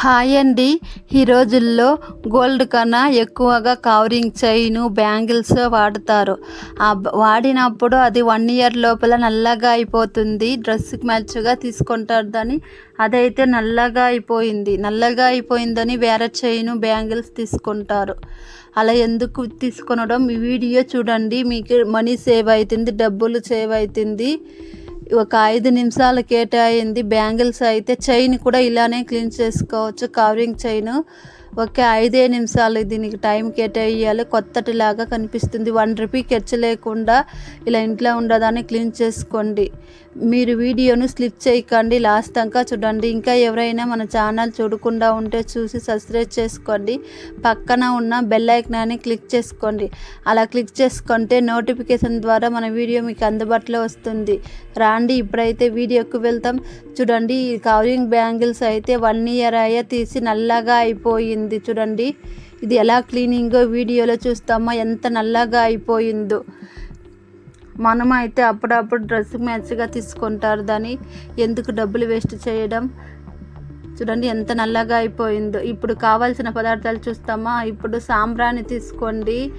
Hi అండి. ఈ రోజుల్లో గోల్డ్ కన్నా ఎక్కువగా కవరింగ్ చైను బ్యాంగిల్స్ వాడతారు. ఆ వాడినప్పుడు అది వన్ ఇయర్ లోపల నల్లగా అయిపోతుంది. డ్రెస్కి మ్యాచ్గా తీసుకుంటారు దాన్ని అదైతే నల్లగా అయిపోయింది. నల్లగా అయిపోయిందని వేరే చైను బ్యాంగిల్స్ తీసుకుంటారు. అలా ఎందుకు తీసుకొనడం? ఈ వీడియో చూడండి. మీకు మనీ సేవ్ అవుతుంది డబ్బులు సేవ్ అవుతుంది ఒక ఐదు నిమిషాలు కేటాయింది. బ్యాంగిల్స్ అయితే చైన్ కూడా ఇలానే క్లీన్ చేసుకోవచ్చు. Covering chain. ఒకే ఐదే నిమిషాలు దీనికి టైం కేటాయాలి కొత్తటిలాగా కనిపిస్తుంది. వన్ రూపీ ఖర్చు లేకుండా ఇలా ఇంట్లో ఉండదాన్ని క్లీన్ చేసుకోండి. మీరు వీడియోను స్లిప్ చేయకండి. లాస్ట్ దాకా చూడండి. ఇంకా ఎవరైనా మన ఛానల్ చూడకుండా ఉంటే చూసి సబ్స్క్రైబ్ చేసుకోండి. పక్కన ఉన్న బెల్ ఐకనాన్ని క్లిక్ చేసుకోండి. అలా క్లిక్ చేసుకుంటే నోటిఫికేషన్ ద్వారా మన వీడియో మీకు అందుబాటులో వస్తుంది. రాండి ఇప్పుడైతే వీడియోకు వెళ్తాం. చూడండి ఈ కవరింగ్ బ్యాంగిల్స్ అయితే వన్ ఇయర్ అయ్యా తీసి నల్లగా అయిపోయింది. చూడండి. ఇది ఎలా క్లీనింగో వీడియోలో చూస్తామా ఎంత నల్లగా అయిపోయిందో. మనం అయితే అప్పుడప్పుడు డ్రెస్ మ్యాచ్గా తీసుకుంటారు దాన్ని. ఎందుకు డబ్బులు వేస్ట్ చేయడం? చూడండి ఎంత నల్లగా అయిపోయిందో. ఇప్పుడు కావాల్సిన పదార్థాలు చూస్తామా? ఇప్పుడు సాంబ్రాన్ని తీసుకోండి.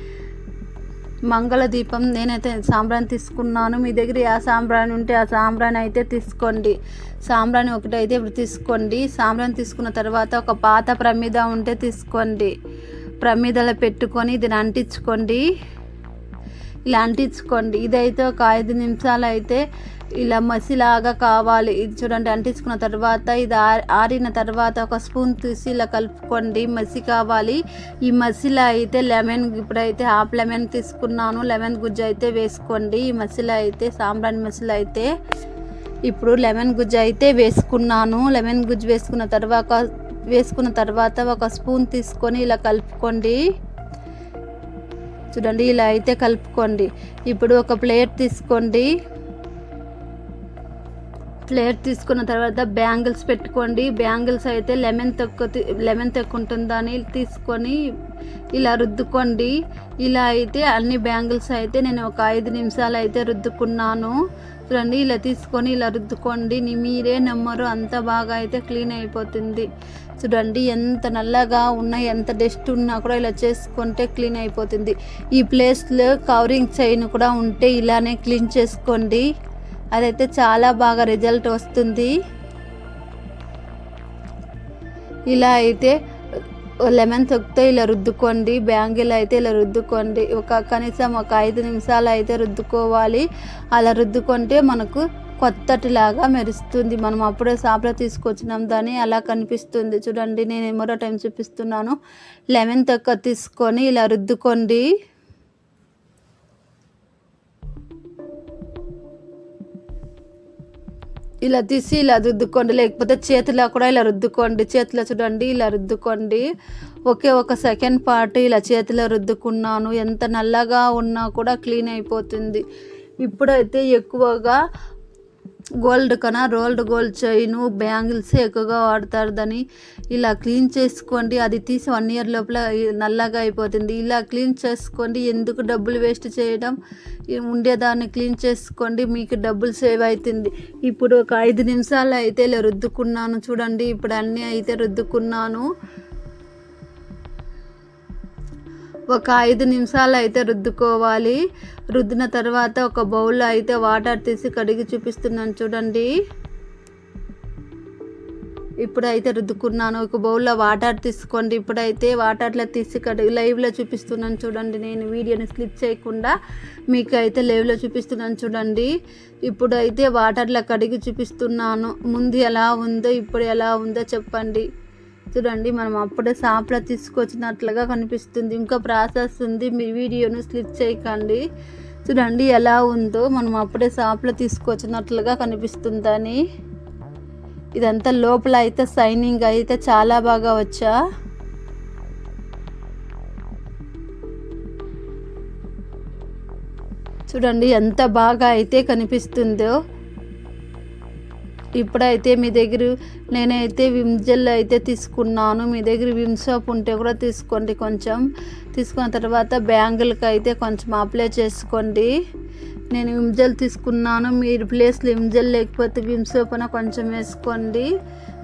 మంగళ దీపం నేనైతే సాంబ్రాణి తీసుకున్నాను. మీ దగ్గర ఆ సాంబ్రాణి ఉంటే ఆ సాంబ్రాణి అయితే తీసుకోండి. సాంబ్రాణి ఒకటి అయితే ఇప్పుడు తీసుకోండి. సాంబ్రాణి తీసుకున్న తర్వాత ఒక పాత ప్రమిద ఉంటే తీసుకోండి. ప్రమిదలో పెట్టుకొని దీన్ని అంటించుకోండి. ఇలా అంటించుకోండి ఇదైతే ఒక ఐదు నిమిషాలు అయితే ఇలా మసిలాగా కావాలి. ఇది చూడండి అంటించుకున్న తర్వాత ఇది ఆ- ఆరిన తర్వాత ఒక స్పూన్ తీసి ఇలా కలుపుకోండి. మసి కావాలి. ఈ మసిలో అయితే లెమన్ ఇప్పుడైతే హాఫ్ లెమన్ తీసుకున్నాను. లెమన్ గుజ్జు అయితే వేసుకోండి. ఈ మసిలో అయితే సాంబ్రాణి మసిలో అయితే ఇప్పుడు లెమన్ గుజ్జు అయితే వేసుకున్నాను. లెమన్ గుజ్జు వేసుకున్న తర్వాత వేసుకున్న తర్వాత ఒక స్పూన్ తీసుకొని ఇలా కలుపుకోండి. చూడండి ఇలా అయితే కలుపుకోండి. ఇప్పుడు ఒక ప్లేట్ తీసుకోండి. ప్లేట్ తీసుకున్న తర్వాత బ్యాంగిల్స్ పెట్టుకోండి. బ్యాంగిల్స్ అయితే లెమన్ తొక్కు లెమన్ తక్కువ ఉంటుందని తీసుకొని ఇలా రుద్దుకోండి. ఇలా అయితే అన్ని బ్యాంగిల్స్ అయితే నేను ఒక ఐదు నిమిషాలు అయితే రుద్దుకున్నాను. చూడండి ఇలా తీసుకొని ఇలా రుద్దుకోండి. మీరే నమ్మరు. అంత బాగా అయితే క్లీన్ అయిపోతుంది. చూడండి ఎంత నల్లగా ఉన్నా ఎంత డస్ట్ ఉన్నా కూడా ఇలా చేసుకుంటే క్లీన్ అయిపోతుంది. ఈ ప్లేస్లో కవరింగ్ చైన్ కూడా ఉంటే ఇలానే క్లీన్ చేసుకోండి. అదైతే చాలా బాగా రిజల్ట్ వస్తుంది. ఇలా అయితే లెమన్ తొక్కితే ఇలా రుద్దుకోండి బ్యాంగిల్ అయితే ఇలా రుద్దుకోండి. ఒక కనీసం ఒక ఐదు నిమిషాలు అయితే రుద్దుకోవాలి. అలా రుద్దుకుంటే మనకు కొత్తటిలాగా మెరుస్తుంది. మనం అప్పుడే షాప్లో తీసుకొచ్చినాం దాన్ని అలా కనిపిస్తుంది. చూడండి నేను మరో టైం చూపిస్తున్నాను. లెమన్ తొక్క తీసుకొని ఇలా రుద్దుకోండి. ఇలా తీసి ఇలా రుద్దుకోండి. లేకపోతే చేతిలో కూడా ఇలా రుద్దుకోండి. చేతిలో చూడండి ఇలా రుద్దుకోండి. ఒకే ఒక సెకండ్ పార్ట్ ఇలా చేతిలో రుద్దుకున్నాను. ఎంత నల్లగా ఉన్నా కూడా క్లీన్ అయిపోతుంది. ఇప్పుడైతే ఎక్కువగా గోల్డ్ కన్నా రోల్డ్ గోల్డ్ చైన్ బ్యాంగిల్స్ ఎక్కువగా వాడతారు. దాన్ని ఇలా క్లీన్ చేసుకోండి. అది తీసి వన్ ఇయర్ లోపల నల్లగా అయిపోతుంది. ఇలా క్లీన్ చేసుకోండి. ఎందుకు డబ్బులు వేస్ట్ చేయడం? ఉండేదాన్ని క్లీన్ చేసుకోండి. మీకు డబ్బులు సేవ్ అవుతుంది. ఇప్పుడు ఒక ఐదు నిమిషాలు అయితే ఇలా రుద్దుకున్నాను. చూడండి ఇప్పుడు అన్నీ అయితే రుద్దుకున్నాను. ఒక ఐదు నిమిషాలు అయితే రుద్దుకోవాలి. రుద్దిన తర్వాత ఒక బౌల్లో అయితే వాటర్ తీసి కడిగి చూపిస్తున్నాను చూడండి. ఇప్పుడైతే రుద్దుకున్నాను. ఒక బౌల్లో వాటర్ తీసుకోండి. ఇప్పుడైతే వాటర్లో తీసి కడిగి లైవ్లో చూపిస్తున్నాను చూడండి. నేను వీడియోని స్లిప్ చేయకుండా మీకు అయితే లైవ్లో చూపిస్తున్నాను చూడండి. ఇప్పుడైతే వాటర్లో కడిగి చూపిస్తున్నాను. ముందు ఎలా ఉందో ఇప్పుడు ఎలా ఉందో చెప్పండి. చూడండి మనం అప్పుడే షాప్లో తీసుకొచ్చినట్లుగా కనిపిస్తుంది. ఇంకా ప్రాసెస్ ఉంది. మీ వీడియోను స్లిప్ చేయకండి. చూడండి ఎలా ఉందో మనం అప్పుడే షాప్లో తీసుకొచ్చినట్లుగా కనిపిస్తుందని. ఇదంతా లోపల అయితే సైనింగ్ అయితే చాలా బాగా వచ్చా. చూడండి ఎంత బాగా అయితే కనిపిస్తుందో. ఇప్పుడైతే మీ దగ్గర నేనైతే విమ్ జెల్ అయితే తీసుకున్నాను. మీ దగ్గర విమ్ సోప్ ఉంటే కూడా తీసుకోండి కొంచెం. తీసుకున్న తర్వాత బ్యాంగిల్కి అయితే కొంచెం అప్లై చేసుకోండి. నేను విమ్జెల్ తీసుకున్నాను. మీరు ప్లేస్లో విమ్జెల్ లేకపోతే విమ్ సోప్ కొంచెం వేసుకోండి.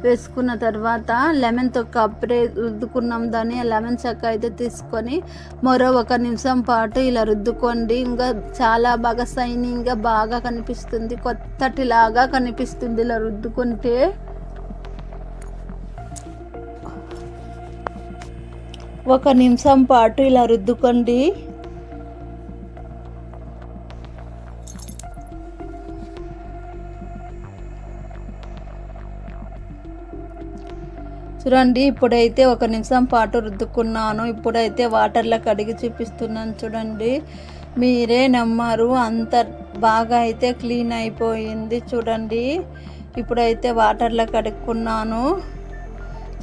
వేసుకున్న తర్వాత లెమన్ తొక్క అప్పుడే రుద్దుకున్నాం దాన్ని. లెమన్ చెక్క అయితే తీసుకొని మరో ఒక నిమిషం పాటు ఇలా రుద్దుకోండి. ఇంకా చాలా బాగా షైనింగ్గా బాగా కనిపిస్తుంది. కొత్తటిలాగా కనిపిస్తుంది ఇలా రుద్దుకుంటే. ఒక నిమిషం పాటు ఇలా రుద్దుకోండి. చూడండి ఇప్పుడైతే ఒక నిమిషం పాటు రుద్దుకున్నాను. ఇప్పుడైతే వాటర్లో కడిగి చూపిస్తున్నాను చూడండి. మీరే నమ్మరు అంత బాగా అయితే క్లీన్ అయిపోయింది చూడండి. ఇప్పుడైతే వాటర్లో కడుక్కున్నాను.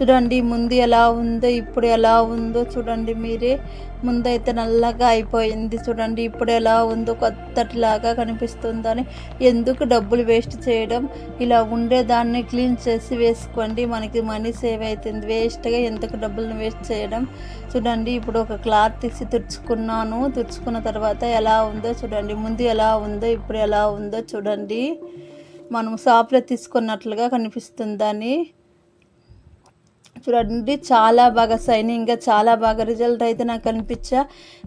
చూడండి ముందు ఎలా ఉందో ఇప్పుడు ఎలా ఉందో చూడండి మీరే. ముందైతే నల్లగా అయిపోయింది చూడండి ఇప్పుడు ఎలా ఉందో కొత్తటిలాగా కనిపిస్తుందని ఎందుకు డబ్బులు వేస్ట్ చేయడం? ఇలా ఉండేదాన్ని క్లీన్ చేసి వేసుకోండి మనకి మనీ సేవ్ అవుతుంది వేస్ట్గా ఎందుకు డబ్బులను వేస్ట్ చేయడం? చూడండి ఇప్పుడు ఒక క్లాత్ తీసి తుడుచుకున్నాను. తుడుచుకున్న తర్వాత ఎలా ఉందో చూడండి ముందు ఎలా ఉందో ఇప్పుడు ఎలా ఉందో చూడండి. మనం షాప్లో తీసుకున్నట్లుగా కనిపిస్తుందని చూడండి చాలా బాగా షైనింగ్గా చాలా బాగా రిజల్ట్ అయితే నాకు అనిపించా.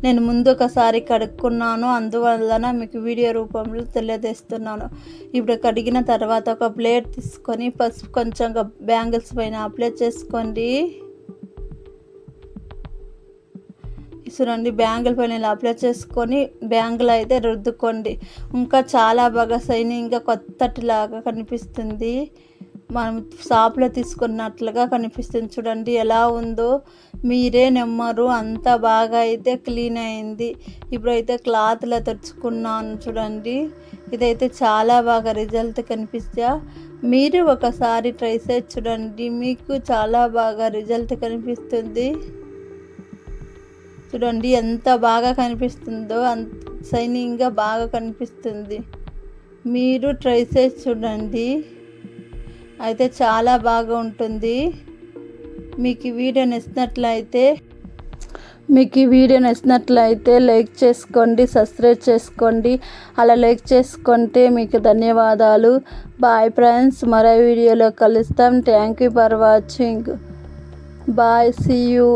నేను ముందు ఒకసారి కడుక్కున్నాను అందువలన మీకు వీడియో రూపంలో తెలియజేస్తున్నాను. ఇప్పుడు కడిగిన తర్వాత ఒక ప్లేట్ తీసుకొని పసుపు కొంచెం బ్యాంగిల్స్ పైన అప్లై చేసుకోండి. చూడండి బ్యాంగిల్ పైన ఇలా అప్లై చేసుకొని బ్యాంగిల్ అయితే రుద్దుకోండి. ఇంకా చాలా బాగా షైనింగ్గా కొత్తటిలాగా కనిపిస్తుంది. మనం షాప్లో తీసుకున్నట్లుగా కనిపిస్తుంది. చూడండి ఎలా ఉందో. మీరే నెమ్మరు. అంత బాగా అయితే క్లీన్ అయింది. ఇప్పుడైతే క్లాత్లో తెచ్చుకున్నాను చూడండి. ఇదైతే చాలా బాగా రిజల్ట్ కనిపిస్తా. మీరు ఒకసారి ట్రై చేసి చూడండి. మీకు చాలా బాగా రిజల్ట్ కనిపిస్తుంది. చూడండి ఎంత బాగా కనిపిస్తుందో. అంత షైనింగ్గా బాగా కనిపిస్తుంది. మీరు ట్రై చేసి చూడండి. అయితే చాలా బాగా ఉంటుంది. మీకు ఈ వీడియో నచ్చినట్లయితే మీకు ఈ వీడియో నచ్చినట్లయితే లైక్ చేసుకోండి సబ్స్క్రైబ్ చేసుకోండి. అలా లైక్ చేసుకుంటే మీకు ధన్యవాదాలు. బాయ్ ఫ్రెండ్స్ మరో వీడియోలో కలుస్తాం. Thank you for watching. Bye see you.